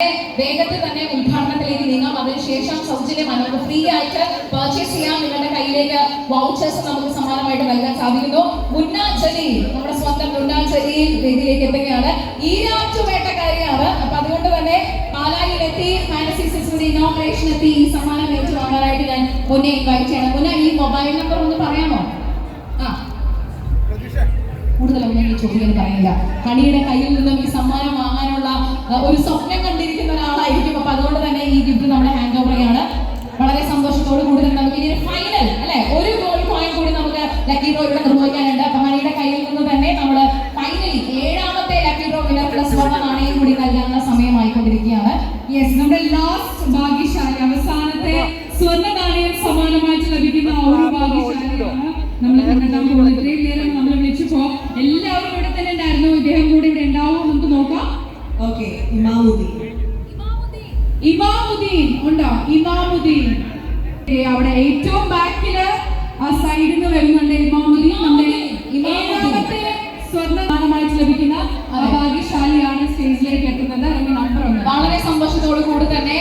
വേഗത്തിൽ തന്നെ ഉദ്ഘാടനത്തിലേക്ക് നീങ്ങാം. അതിനുശേഷം സൗജന്യമാണ് നമുക്ക് ഫ്രീ ആയിട്ട് പർച്ചേസ് ചെയ്യാം. നിങ്ങളുടെ കയ്യിലേക്ക് വൗച്ചേഴ്സ് നമുക്ക് സമ്മാനമായിട്ട് നൽകാൻ സാധിക്കുന്നു. മുന്നാഞ്ചലി നമ്മുടെ സ്വന്തം മുന്നാഞ്ചലി വേദിയിലേക്ക് എത്തുകയാണ്. ഈരാറ്റുവേട്ടക്കാരിയാണ് അപ്പൊ അതുകൊണ്ട് തന്നെ പാലായിലെത്തി ഫാൻസി സിക്സിന്റെ ഇനോഗ്രേഷൻ എത്തി. ഈ സമ്മാനം ഏറ്റുവാങ്ങാനായിട്ട് ഞാൻ മുന്നേ ഇൻവൈറ്റ് ചെയ്യണം. മുന്നേ ഈ മൊബൈൽ നമ്പർ ഒന്ന് പറയാമോ? ആ. ഈ ചോദ്യം പറയുന്നില്ല. കണിയുടെ കയ്യിൽ നിന്നും ഈ സമ്മാനം വാങ്ങാനുള്ള ഒരു സ്വപ്നം യെസ് നമ്മുടെ ലാസ്റ്റ് ഭാഗ്യശാലി അവസാനത്തെ സ്വർണ നാണയം സമാനമായിട്ട് ലഭിക്കുന്ന ഒരു ഭാഗ്യശാലിയാണ് നമ്മൾ കണ്ടെത്താൻ പോകുന്നത് ഇത്രയും നേരം നമ്മൾ വിളിച്ചപ്പോ എല്ലാവരും ഇവിടെ തന്നെ ഉണ്ടായിരുന്നു. ഇദ്ദേഹം കൂടി ഇവിടെ ഉണ്ടാവും. നമുക്ക് നോക്കാം. ഓക്കെ ഇമാമുദ്ദീൻ. ഇമാമുദ്ദീൻ ഉണ്ടോ? ഇമാമുദ്ദീൻ. അവിടെ ഏറ്റവും ബാക്കിൽ ആ സൈഡിൽ നിന്ന് വരുന്നുണ്ട് ഇമാമുദ്ദീൻ. നമ്മുടെ ഏഴാമത്തെ സ്വർണ ലഭിക്കുന്ന ഭാഗ്യശാലിയാണ് സ്റ്റേജിലേക്ക് എത്തുന്നത്. നമ്പർ ഉണ്ട്. വളരെ സന്തോഷത്തോടു തന്നെ